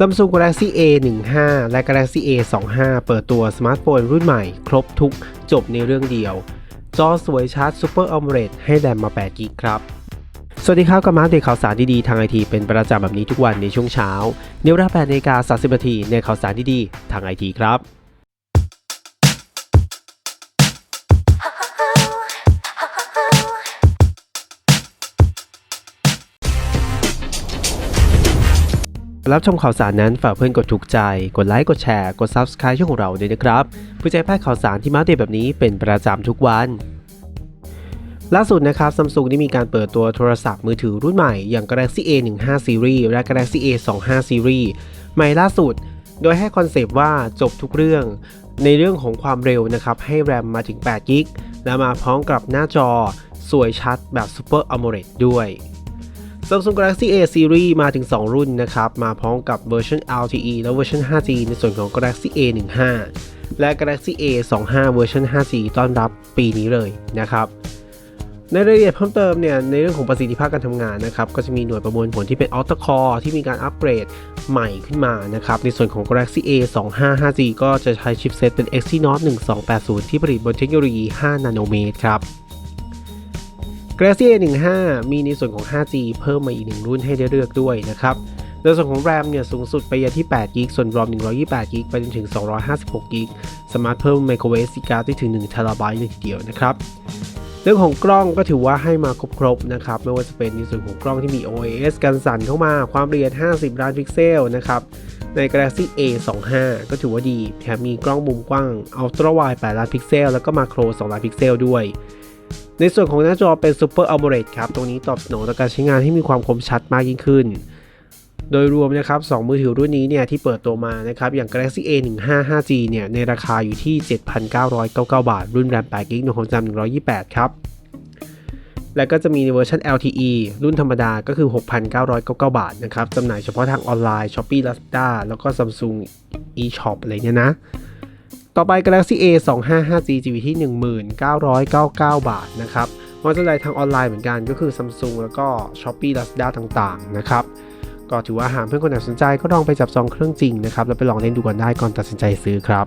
Samsung Galaxy A15 และ Galaxy A25 เปิดตัวสมาร์ทโฟนรุ่นใหม่ครบทุกจบในเรื่องเดียว จอสวยชัด Super AMOLED ให้แรมมา 8 กิกครับ สวัสดีครับกับมาร์เดข่าวสารดีๆ ทางไอทีเป็นประจำแบบนี้ทุกวันในช่วงเช้า เนเวลา8นาฬิกา30นาทีในข่าวสารดีๆ ทางไอทีครับ รับชมข่าวสารนั้นฝากเพื่อนกดถูกใจ กดไลค์ กดแชร์ กด Subscribe ช่องของเราด้วยนะครับเพื่อจะให้พลาดข่าวสารที่มาเดตแบบนี้เป็นประจำทุกวัน ล่าสุดนะครับซัมซุงได้มีการเปิดตัวโทรศัพท์มือถือรุ่นใหม่อย่าง Galaxy A15 Series และ Galaxy A25 Series ใหม่ล่าสุด โดยให้คอนเซปต์ว่าจบทุกเรื่อง ในเรื่องของความเร็วนะครับให้แรมมาถึง8กิกและมาพร้อมกับหน้าจอ สวยชัดแบบ Super AMOLED ด้วย Samsung Galaxy A Series มาถึง 2 รุ่นนะครับ มาพร้อมกับเวอร์ชัน LTE และเวอร์ชัน 5G ในส่วนของ Galaxy A15 และ Galaxy A25 เวอร์ชัน 5G ต้อนรับปีนี้เลยนะครับ ในรายละเอียดเพิ่มเติมเนี่ย ในเรื่องของประสิทธิภาพการทำงานนะครับ ก็จะมีหน่วยประมวลผลที่เป็น Octa Core ที่มีการอัปเกรดใหม่ขึ้นมานะครับ ในส่วนของ Galaxy A 2 5 5G ก็จะใช้ชิปเซตเป็น Exynos 1280 ที่ผลิตบนเทคโนโลยี 5 นาโนเมตรครับ Galaxy A15 มีในส่วนของ 5G เพิ่มมาอีกหนึ่งรุ่นให้ได้เลือกด้วยนะครับในส่วนของ RAM เนี่ยสูงสุดไปยังที่8 g b ส่วน ROM 128 g b ไปจนถึง 256 g b สามารถเพิ่ม micro SD card ได้ถึง1 TB เลยทีเดียวนะครับเรื่องของกล้องก็ถือว่าให้มาครบๆนะครับไม่ว่าจะเป็นในส่วนของกล้องที่มี OIS กันสั่นเข้ามาความละเอียด 50 ล้านพิกเซลนะครับใน Galaxy A25 ก็ถือว่าดีแถมมีกล้องมุมกว้าง Ultra Wide 8 ล้านพิกเซล แล้วก็มาโคร 2 ล้านพิกเซลด้วย ในส่วนของหน้าจอเป็น Super AMOLED ครับ ตรงนี้ตอบสนองต่อการใช้งานให้มีความคมชัดมากยิ่งขึ้น โดยรวมนะครับ2มือถือรุ่นนี้เนี่ยที่เปิดตัวมานะครับอย่าง Galaxy A15 5G เนี่ยในราคาอยู่ที่ 7,999 บาท รุ่นแรม8 g b หน่วยความจำ128 ครับ และก็จะมีในเวอร์ชัน LTE รุ่นธรรมดาก็คือ 6,999 บาทนะครับจำหน่ายเฉพาะทางออนไลน์ Shopee Lazada แล้วก็ Samsung eShop อะไรเนี่ยนะ ต่อไป Galaxy A 2 5 5G จะอยู่ที่ 1999 บาทนะครับวางจำหน่ายทางออนไลน์เหมือนกันก็คือ Samsung แล้วก็ Shopee Lazada ต่างๆนะครับก็ถือว่าหากเพื่อนคนไหนสนใจก็ลองไปจับจองเครื่องจริงนะครับแล้วไปลองเล่นดูก่อนได้ก่อนตัดสินใจซื้อครับ